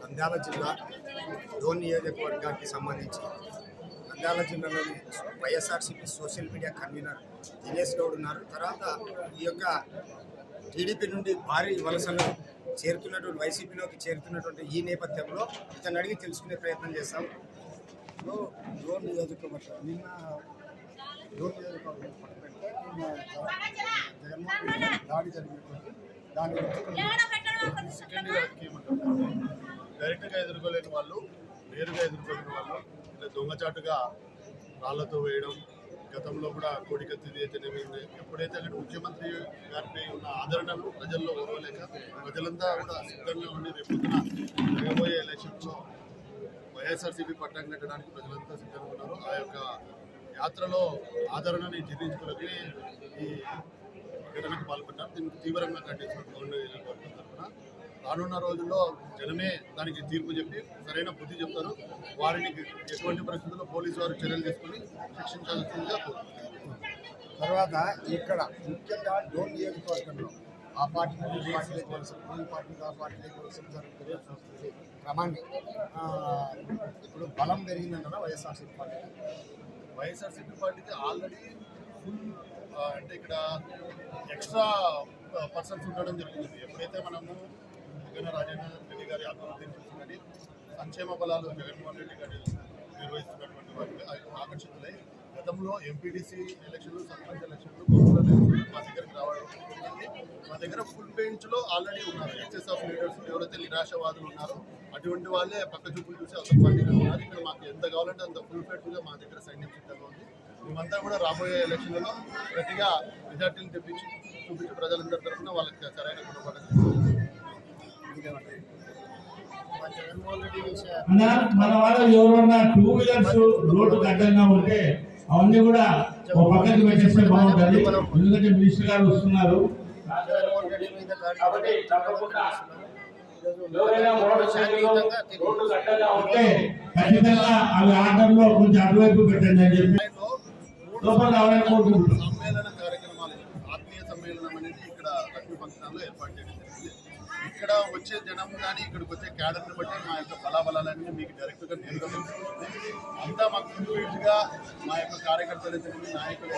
నంద్యాల జిల్లా డోన్ నియోజకవర్గానికి సంబంధించి నంద్యాల జిల్లాలోని YSRCP social media convener Dinesh Goud ఉన్నారు. తర్వాత ఈ యొక్క టీడీపీ నుండి భారీ వలసలు చేరుతున్నటువంటి వైసీపీలోకి చేరుతున్నటువంటి ఈ నేపథ్యంలో ఇతను అడిగి తెలుసుకునే ప్రయత్నం చేస్తాం. డోన్ నియోజకవర్గం నిన్న డోన్ నియోజకవర్గం జగన్మోహన్ దాడి జరిగినటువంటి దాని డైరెక్ట్గా ఎదుర్కోలేని వాళ్ళు నేరుగా ఎదుర్కోలేని వాళ్ళు దొంగచాటుగా రాళ్ళతో వేయడం గతంలో కూడా కోడికత్తి అయితేనేమి ఎప్పుడైతే అక్కడ ముఖ్యమంత్రి గారిపై ఉన్న ఆదరణను ప్రజల్లో ఓర్వలేక ప్రజలంతా కూడా సిద్ధంగా ఉండి రేపొద్దున జరగబోయే ఎలక్షన్లో వైఎస్ఆర్సీపీ పట్టం కట్టడానికి ప్రజలంతా సిద్ధంగా ఉన్నారు. ఆ యొక్క యాత్రలో ఆదరణని జీర్ణించుకోలేక ఈ ఘటనకు పాల్పడ్డారు. దీనికి తీవ్రంగా ఖండిస్తున్నారు గవర్నర్ తరఫున రానున్న రోజుల్లో జనమే దానికి తీర్పు చెప్పి సరైన బుద్ధి చెప్తారు. వారిని ఎటువంటి పరిస్థితుల్లో పోలీసు వారు చర్యలు తీసుకుని శిక్షించాల్సిందిగా తర్వాత ఇక్కడ ముఖ్యంగా డోన్ నియోజకవర్గంలో ఆ పార్టీ ఈ పార్టీలోకి వలస ఈ పార్టీ ఆ వలస జరుగుతుంది క్రమాన్ని ఇప్పుడు బలం పెరిగిందన్న వైఎస్ఆర్సీపీ పార్టీ? వైఎస్ఆర్సీపీ పార్టీకి ఆల్రెడీ ఫుల్ అంటే ఇక్కడ ఎక్స్ట్రా పర్సన్స్ ఉండడం జరుగుతుంది. ఎప్పుడైతే మనము జగన్ రాజేంద్ర రెడ్డి గారి అభివృద్ధిని చూసుకొని సంక్షేమ బలాలు జగన్మోహన్ రెడ్డి గారి నిర్వహిస్తున్నటువంటి వాటికి ఆకర్షితులై గతంలో ఎంపీడీసీ ఎలక్షన్లు సర్పంచ్ ఎలక్షన్లు కౌన్సిలర్ ఎలక్షన్లు మా దగ్గరికి రావడం మా దగ్గర ఫుల్ బెంచ్లో ఆల్రెడీ ఉన్నారు. ఎక్సెస్ ఆఫ్ లీడర్స్ ఎవరైతే నిరాశవాదులు ఉన్నారో అటువంటి వాళ్ళే పక్క చూపులు చూసి అవతల పార్టీలో ఉన్నారు. ఇక్కడ మాకు ఎంత కావాలంటే అంత ఫుల్ ఫెట్గా మా దగ్గర సైన్యం సిద్ధంగా ఉంది. మేమంతా కూడా రాబోయే ఎలక్షన్లలో గట్టిగా మెజార్టీని తెప్పించి చూపించి ప్రజలందరి తరఫున వాళ్ళకి సరైన గుణపాఠం మా మన వాళ్ళు ఎవరన్నా టూ వీలర్స్ రోడ్డు అడ్డంగా ఉంటే అవన్నీ కూడా ఒక పక్కకి పెట్టేస్తే బాగుంటుంది. ఎందుకంటే మినిస్టర్ గారు వస్తున్నారు. ఖచ్చితంగా అవి ఆర్డర్లో కొంచెం అటువైపు పెట్టండి అని చెప్పి లోపల రావాలని కోరుకుంటున్నాం. సమ్మేళన కార్యక్రమాలు ఆత్మీయ సమ్మేళనం అనేది ఇక్కడ లక్ష్మీ ఫంక్షన్లో ఏర్పాటు చేయడం వచ్చే జనం కానీ ఇక్కడికి వచ్చే క్యాడర్ని బట్టి మా యొక్క ఫలాఫలాలన్నీ మీకు డైరెక్ట్గా నేరుగా అంతా మాకు ఇటుగా మా యొక్క కార్యకర్తలు నాయకులు